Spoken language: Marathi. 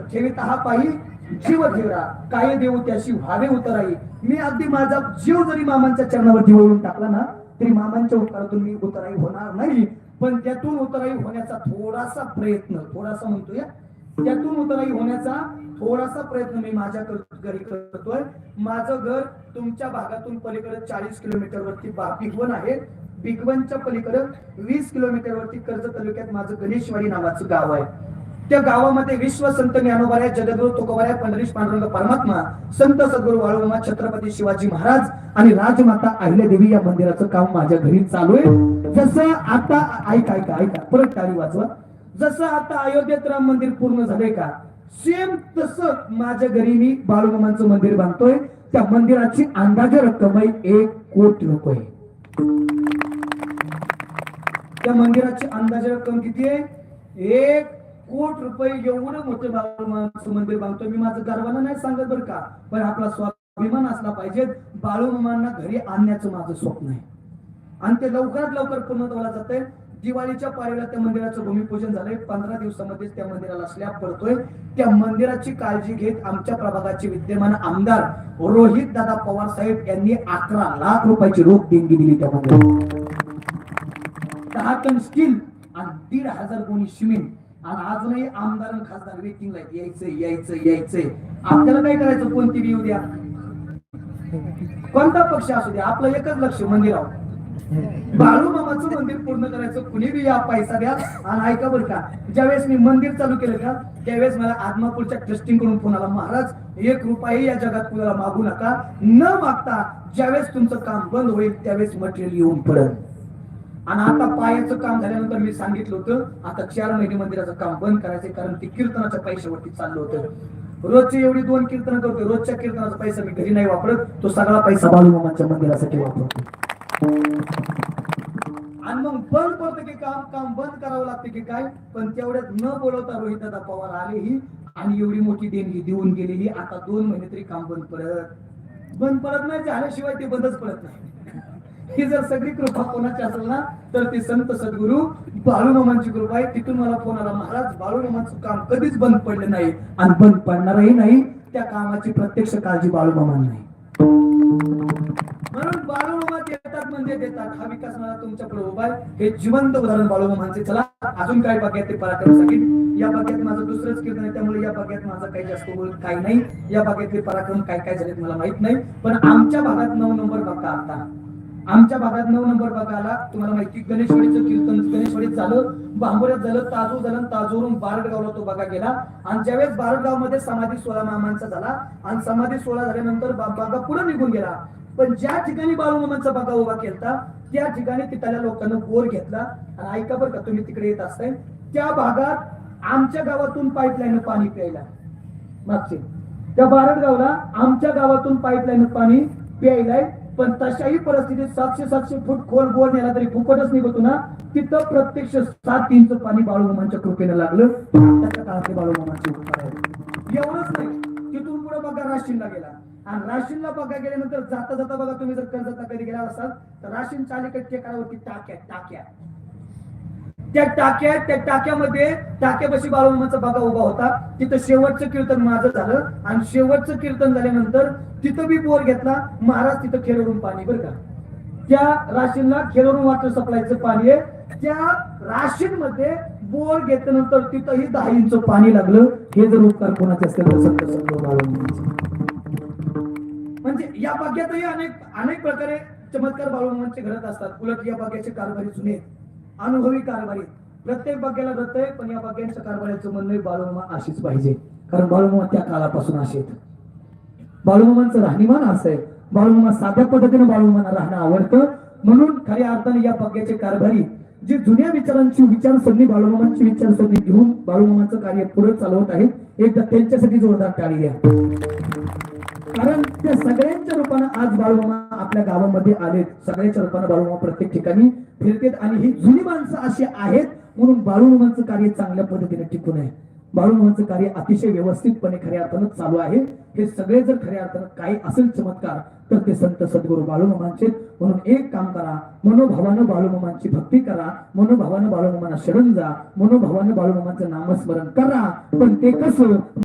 जगत हा पाही जीव ठेवरा काय देऊ त्याशी व्हावे उतराई. मी अगदी माझा जीव जरी मामांच्या चरणावरती वळून टाकला ना तरी मामांच्या उत्तरातून मी उतराई होणार नाही. पण त्यातून उतराई होण्याचा थोडासा प्रयत्न थोडासा म्हणतोय त्यातून उतराई होण्याचा थोडासा प्रयत्न मी माझ्या घरी करतोय. माझं घर तुमच्या भागातून पलीकडे चाळीस किलोमीटर वरती बा- आहे. बिगवनच्या पलीकडे वीस किलोमीटर वरती कर्ज तालुक्यात माझं गणेशवाडी नावाचं गाव आहे. त्या गावामध्ये विश्व संत ज्ञानोबाऱ्या जगद्गुरु तुकोबाऱ्या पंढरीश पांडुरंग परमात्मा संत सद्गुरु वाळूमा छत्रपती शिवाजी महाराज आणि राजमाता अहिल्यादेवी या मंदिराचं काम माझ्या घरी चालू आहे. जसं आता ऐका ऐका ऐका परत टाळी वाजवा जसं आता अयोध्येत राम मंदिर पूर्ण झालंय का? सेम तसं माझ्या घरी मी बाळूमामांचं मंदिर बांधतोय. त्या मंदिराची अंदाजे रक्कम आहे एक कोटी रुपये. त्या मंदिराची अंदाजे रक्कम किती आहे? एक कोट रुपये एवढं मोठं बाळूमामाचं मंदिर म्हणजे बांधतो मी माझं गर्वानं नाही सांगत बरं का पण आपला स्वाभिमान असला पाहिजे. बाळूमामांना घरी आणण्याचं माझं स्वप्न आहे. आणि ते लवकरात लवकर पूर्ण जात आहे दिवाळीच्या पारीला त्या मंदिराचं भूमिपूजन झालंय. पंधरा दिवसामध्ये त्या मंदिराला स्लॅब पडतोय. त्या मंदिराची काळजी घेत आमच्या प्रभागाचे विद्यमान आमदार रोहित दादा पवार साहेब यांनी अकरा लाख रुपयाची रोख देणगी दिली त्या मंदिरात दहा टन स्टील आणि दीड हजार गोणी सिमेंट आणि अजूनही आमदार आणि खासदार वेटिंगला यायचं यायचंय यायचं यायचंय. आपल्याला काय करायचं? कोणती बी येऊ द्या. कोणता पक्ष असू द्या आपलं एकच लक्ष म्हणजे मंदिरावर बाळूमामाचं मंदिर पूर्ण करायचं कुणी बी या पैसा द्या. आणि ऐका बरं का ज्यावेळेस मी मंदिर चालू केलं का त्यावेळेस मला आदमापूरच्या ट्रस्टिंगकडून फोन आला महाराज एक रुपयाही या जगात कुणाला मागू नका. न मागता ज्यावेळेस तुमचं काम बंद होईल त्यावेळेस मटेरियल येऊन पडेल. आणि आता पायाचं काम झाल्यानंतर मी सांगितलं होतं आता चार महिने मंदिराचं काम बंद करायचं कारण ते कीर्तनाच्या पैशावरती चाललं होतं. रोजचे एवढी दोन कीर्तन करतो रोजच्या कीर्तनाचा पैसा मी घरी नाही वापरत तो सगळा पैसा बाळूमामाच्या मंदिरासाठी वापरतो. आणि मग बंद पडतं की काम काम बंद करावं लागतं की काय? पण तेवढ्यात न बोलवता रोहितदादा पवार आलेही आणि एवढी मोठी देणगी देऊन गेलेली आता दोन महिने तरी काम बंद पडत. बंद पडत नाही झाल्याशिवाय ते बंदच पडत नाही. ही जर सगळी कृपा कोणाची असेल ना तर ते संत सद्गुरू बाळूमामांची कृपा आहे. तिथून मला फोन आला महाराज बाळूमामांचं काम कधीच बंद पडले नाही आणि बंद पडणारही नाही. त्या कामाची प्रत्यक्ष काळजी बाळूमामांना नाही म्हणून बाळूमामा देतात म्हणजे देतात. हा विकास मला तुमच्या उभा आहे. हे जिवंत उदाहरण बाळूमामांचे. चला अजून काय बघ्यात ते पराक्रम सांगेल या बागेत माझं दुसरंच कीर्तन आहे त्यामुळे या बागेत माझं काही जास्त बोल काही नाही. या बागेतले पराक्रम काय काय झालेत मला माहीत नाही. पण आमच्या भागात नऊ नंबर बघता आता. आमच्या भागात नऊ नंबर बघायला तुम्हाला माहिती गणेशवाडीचं कीर्तन गणेशवाडीत झालं बांबोऱ्यात झालं ताजू झालं ताजूवरून बारडगावला तो बघा गेला. आणि ज्यावेळेस बारडगावमध्ये समाधी सोहळा मामांचा झाला आणि समाधी सोहळा झाल्यानंतर बाबा बागा पुढे निघून गेला. पण ज्या ठिकाणी बाळूमामांचा बागा उभा केलता त्या ठिकाणी तिथल्या लोकांना बोर घेतला. आणि ऐका बरं का तुम्ही तिकडे येत असताय. त्या भागात आमच्या गावातून पाईपलाईन पाणी प्यायला. मागचे. त्या बारडगावला आमच्या गावातून पाईपलाईन पाणी प्यायलाय. पण तशाही परिस्थितीत सातशे सातशे फूट खोल बोर नेला तरी फुकटच निघतो ना तिथं प्रत्यक्ष सात इंच पाणी बाळूमामांच्या कृपेने लागलं. त्याच्या काळातले बाळूमामाचे उपकार एवढंच नाही तिथून पुढे बघा राशीनला गेला. आणि राशीनला बघा गेल्यानंतर जाता जाता बघा तुम्ही जर कर्जता कधी गेला असाल तर राशीन चालिकट टेकाडावरती टाक्या टाक्या. त्या टाक्या त्या टाक्यामध्ये टाक्यापाशी बाळूमामाचा बागा उभा होता. तिथं शेवटचं कीर्तन माझं झालं. आणि शेवटचं कीर्तन झाल्यानंतर तिथं मी बोर घेतला. महाराज तिथं खेळवरून पाणी बरं का? त्या राशीनला खेळवरून वॉटर सप्लायचं पाणी आहे. त्या राशीन मध्ये बोर घेतल्यानंतर तिथंही दहा इंच पाणी लागलं. हे जर उपकार कोणाचे असतील म्हणजे या भाग्यातही अनेक अनेक प्रकारे चमत्कार बाळूमामांचे घडत असतात. उलट या भाग्याचे कारभारी जुने आहेत. अनुभवी कारभारी. प्रत्येक भाग्याला रत आहे पण या भाग्यांच्या कारभाराचं म्हणणं आहे, अशीच पाहिजे. कारण बाळूमामा त्या काळापासून असे बाळूमामांचं राहणीमान असं आहे. बाळूमामा साध्या पद्धतीने बाळूमामांना राहणं आवडतं. म्हणून खऱ्या अर्थाने या भाग्याचे कारभारी जे जुन्या विचारांची विचारसरणी बाळूमामांची विचारसरणी घेऊन बाळूमामांचं कार्य पुढे चालवत आहेत एकदा त्यांच्यासाठी जोरदार टाळी द्या कारण त्या सगळ्यांच्या रूपानं आज बाळूमामा आपल्या गावामध्ये आलेत. सगळ्यांच्या रूपानं बाळूमामा प्रत्येक ठिकाणी फिरतेत आणि ही जुनी माणसं अशी आहेत म्हणून बाळूमामांचं कार्य चांगल्या पद्धतीने टिकून आहे. बाळूमामांचं कार्य अतिशय व्यवस्थितपणे खऱ्या अर्थानं चालू आहे. हे सगळे जर खऱ्या अर्थानं काही असेल चमत्कार तर ते संत सद्गुरू बाळूमामांचे म्हणून एक काम करा मनोभावानं बाळूमामांची भक्ती करा मनोभावानं बाळूमामांना शरण जा मनोभावानं बाळूमामांचं नामस्मरण करा. पण ते कसं